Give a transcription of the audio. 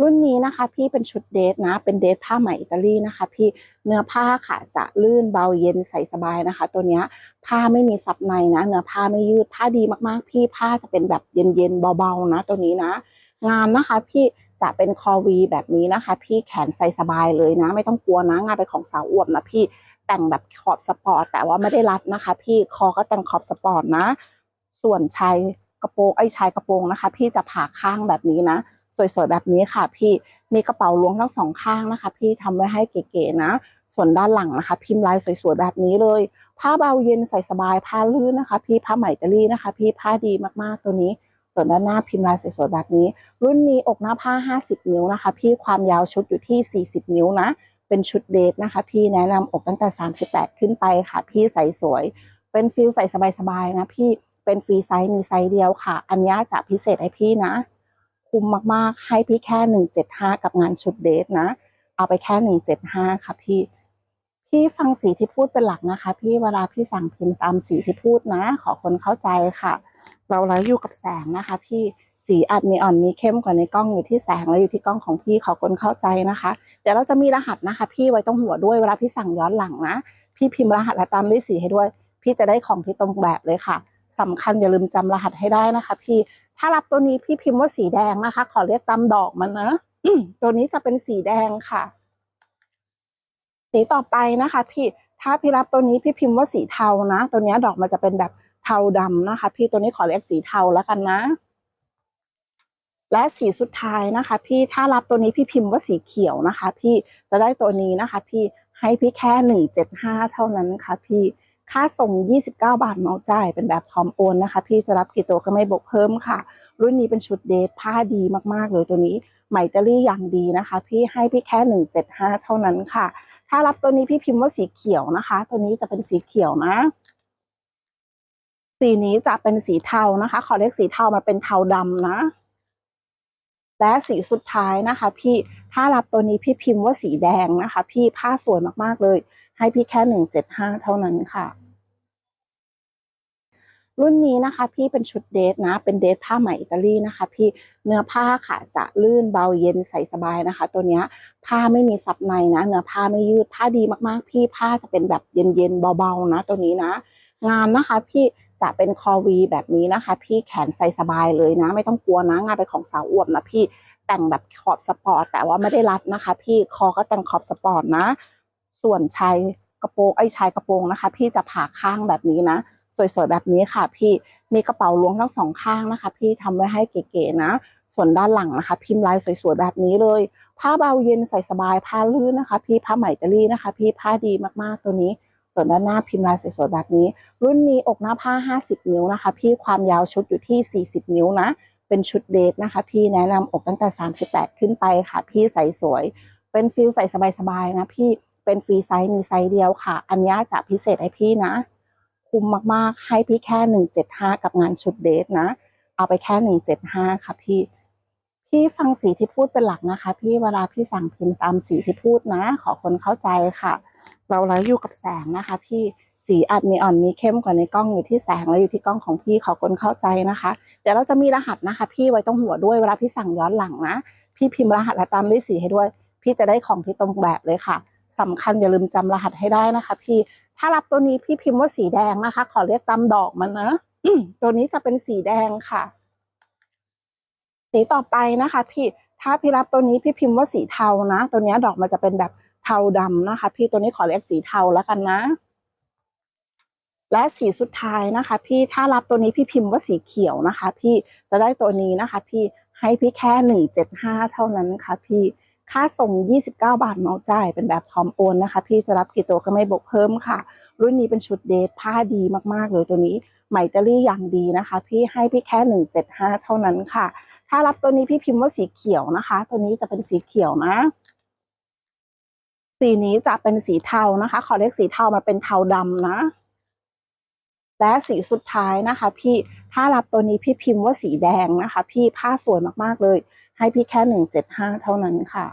รุ่นนี้นะคะ พี่เป็นชุดเดทนะ เป็นเดทผ้าไหมอิตาลีนะคะ พี่เนื้อผ้าค่ะจะลื่นเบาเย็นใส่สบายนะคะ ตัวเนี้ยผ้าไม่มีซับในนะ เนื้อผ้าไม่ยืดผ้าดีมากๆ พี่ผ้าจะเป็นแบบเย็นๆเบาๆนะ ตัวนี้นะ งานนะคะ พี่จะเป็นคอวีแบบนี้นะคะ พี่แขนใส่สบายเลยนะ ไม่ต้องกลัวนะงานเป็นของสาวอวบนะพี่แต่งแบบขอบสปอร์ตแต่ว่าไม่ได้รัดนะคะ พี่คอก็แต่งขอบสปอร์ตนะ ส่วนชายกระโปรงไอ้ชายกระโปรงนะคะ พี่จะผ่าข้างแบบนี้นะ สวยๆแบบนี้ค่ะ พี่มีกระเป๋าล้วงทั้งสองข้างนะคะ พี่ทำไว้ให้เก๋ๆนะ ส่วนด้านหลังนะคะ พิมพ์ลายสวยๆแบบนี้เลย ผ้าเบาเย็นใส่สบายผ้าลื่นนะคะ พี่ผ้าไหมตาลีนะคะ พี่ผ้าดีมากๆตัวนี้ ส่วนด้านหน้าพิมพ์ลายสวยๆแบบนี้ รุ่นนี้อกหน้าผ้า 50 นิ้วนะคะ พี่ความยาวชุดอยู่ที่ 40 นิ้วนะเป็นชุดเดทนะคะ พี่แนะนำอกตั้งแต่ 38 ขึ้นไปค่ะ พี่ใส่สวย เป็นฟิลใส่สบายๆนะพี่เป็นฟรีไซส์มีไซส์เดียวค่ะ อันนี้จะพิเศษให้พี่นะ คุ้มมากๆ ให้พี่แค่175กับงานชุดเดทนะ เอาไปแค่175ค่ะพี่พี่ฟังสีที่พูดเป็นหลักนะคะ พี่เวลาพี่สั่งพิมพ์ตามสีที่พูดนะ ขอคนเข้าใจค่ะ เราไลฟ์อยู่กับแสงนะคะ พี่สีอาจมีอ่อนมีเข้มกว่าในกล้องอยู่ที่แสงและอยู่ที่กล้องของพี่ขอคนเข้าใจนะคะ เดี๋ยวเราจะมีรหัสนะคะ พี่ไว้ตรงหัวด้วยเวลาพี่สั่งย้อนหลังนะ พี่พิมพ์รหัสและตามด้วยสีให้ด้วย พี่จะได้ของที่ตรงแบบเลยค่ะสำคัญอย่าลืมจำรหัสให้ได้นะคะ พี่ ถ้ารับตัวนี้พี่พิมพ์ว่าสีแดงนะคะ ขอเรียกตามดอกมันนะอืมตัวนี้จะเป็นสีแดงค่ะ สีต่อไปนะคะ พี่ถ้าพี่รับตัวนี้พี่พิมพ์ว่าสีเทานะตัวนี้ดอกมันจะเป็นแบบเทาดำนะคะ พี่ตัวนี้ขอเรียกสีเทาแล้วกันนะ และสีสุดท้ายนะคะ พี่ถ้ารับตัวนี้พี่พิมพ์ว่าสีเขียวนะคะ พี่จะได้ตัวนี้นะคะ พี่ให้พี่แค่หนึ่งเจ็ดห้าเท่านั้นค่ะ พี่ ค่าส่ง 29 บาทเมาจ่ายเป็นแบบพร้อมโอนนะคะ พี่จะรับกี่ตัวก็ไม่บวกเพิ่มค่ะ รุ่นนี้เป็นชุดเดทผ้าดีมากๆเลยตัวนี้ไหมตาลีอย่างดีนะคะ พี่ให้พี่แค่ 175 เท่านั้นค่ะ ถ้ารับตัวนี้พี่พิมพ์ว่าสีเขียวนะคะ ตัวนี้จะเป็นสีเขียวนะสีนี้จะเป็นสีเทานะคะ ขอเรียกสีเทามาเป็นเทาดำนะ และสีสุดท้ายนะคะ พี่ถ้ารับตัวนี้พี่พิมพ์ว่าสีแดงนะคะ พี่ผ้าสวยมากๆเลย ให้พี่แค่หนึ่งเจ็ดห้าเท่านั้นค่ะ รุ่นนี้นะคะ พี่เป็นชุดเดทนะ เป็นเดทผ้าไหมอิตาลีนะคะ พี่เนื้อผ้าค่ะจะลื่นเบาเย็นใส่สบายนะคะ ตัวเนี้ยผ้าไม่มีซับในนะ เนื้อผ้าไม่ยืดผ้าดีมากๆ พี่ผ้าจะเป็นแบบเย็นๆเบาๆนะ ตัวนี้นะ งานนะคะ พี่จะเป็นคอวีแบบนี้นะคะ พี่แขนใส่สบายเลยนะ ไม่ต้องกลัวนะงานเป็นของสาวอวบนะพี่แต่งแบบขอบสปอร์ตแต่ว่าไม่ได้รัดนะคะ พี่คอก็แต่งขอบสปอร์ตนะ ส่วนชายกระโปรงไอ้ชายกระโปรงนะคะ พี่จะผ่าข้างแบบนี้นะ สวยๆแบบนี้ค่ะ พี่มีกระเป๋าล้วงทั้งสองข้างนะคะ พี่ทำไว้ให้เก๋ๆนะ ส่วนด้านหลังนะคะ พิมพ์ลายสวยๆแบบนี้เลย ผ้าเบาเย็นใส่สบายผ้าลื่นนะคะ พี่ผ้าไหมตาลีนะคะ พี่ผ้าดีมากๆตัวนี้ ส่วนด้านหน้าพิมพ์ลายสวยๆแบบนี้ รุ่นนี้อกหน้าผ้า 50 นิ้วนะคะ พี่ความยาวชุดอยู่ที่ 40 นิ้วนะเป็นชุดเดทนะคะ พี่แนะนำอกตั้งแต่ 38 ขึ้นไปค่ะ พี่ใส่สวย เป็นฟิลใส่สบายๆนะพี่เป็นฟรีไซส์มีไซส์เดียวค่ะ อันนี้จะพิเศษให้พี่นะ คุ้มมากๆ ให้พี่แค่175กับงานชุดเดทนะ เอาไปแค่175ค่ะพี่พี่ฟังสีที่พูดเป็นหลักนะคะ พี่เวลาพี่สั่งพิมพ์ตามสีที่พูดนะ ขอคนเข้าใจค่ะ เราไลฟ์อยู่กับแสงนะคะ พี่สีอาจมีอ่อนมีเข้มกว่าในกล้องอยู่ที่แสงและอยู่ที่กล้องของพี่ขอคนเข้าใจนะคะ เดี๋ยวเราจะมีรหัสนะคะ พี่ไว้ตรงหัวด้วยเวลาพี่สั่งย้อนหลังนะ พี่พิมพ์รหัสและตามด้วยสีให้ด้วย พี่จะได้ของที่ตรงแบบเลยค่ะสำคัญอย่าลืมจำรหัสให้ได้นะคะ พี่ ถ้ารับตัวนี้พี่พิมพ์ว่าสีแดงนะคะ ขอเรียกตามดอกมันนะอืมตัวนี้จะเป็นสีแดงค่ะ สีต่อไปนะคะ พี่ถ้าพี่รับตัวนี้พี่พิมพ์ว่าสีเทานะตัวนี้ดอกมันจะเป็นแบบเทาดำนะคะ พี่ตัวนี้ขอเรียกสีเทาแล้วกันนะ และสีสุดท้ายนะคะ พี่ถ้ารับตัวนี้พี่พิมพ์ว่าสีเขียวนะคะ พี่จะได้ตัวนี้นะคะ พี่ให้พี่แค่หนึ่งเจ็ดห้าเท่านั้นค่ะ พี่ ค่าส่ง 29 บาทเมาจ่ายเป็นแบบพร้อมโอนนะคะ พี่จะรับกี่ตัวก็ไม่บวกเพิ่มค่ะ รุ่นนี้เป็นชุดเดทผ้าดีมากๆเลยตัวนี้ไหมตาลีอย่างดีนะคะ พี่ให้พี่แค่ 175 เท่านั้นค่ะ ถ้ารับตัวนี้พี่พิมพ์ว่าสีเขียวนะคะ ตัวนี้จะเป็นสีเขียวนะสีนี้จะเป็นสีเทานะคะ ขอเรียกสีเทามาเป็นเทาดำนะ และสีสุดท้ายนะคะ พี่ถ้ารับตัวนี้พี่พิมพ์ว่าสีแดงนะคะ พี่ผ้าสวยมากๆเลย ให้พี่แค่175เท่านั้นค่ะ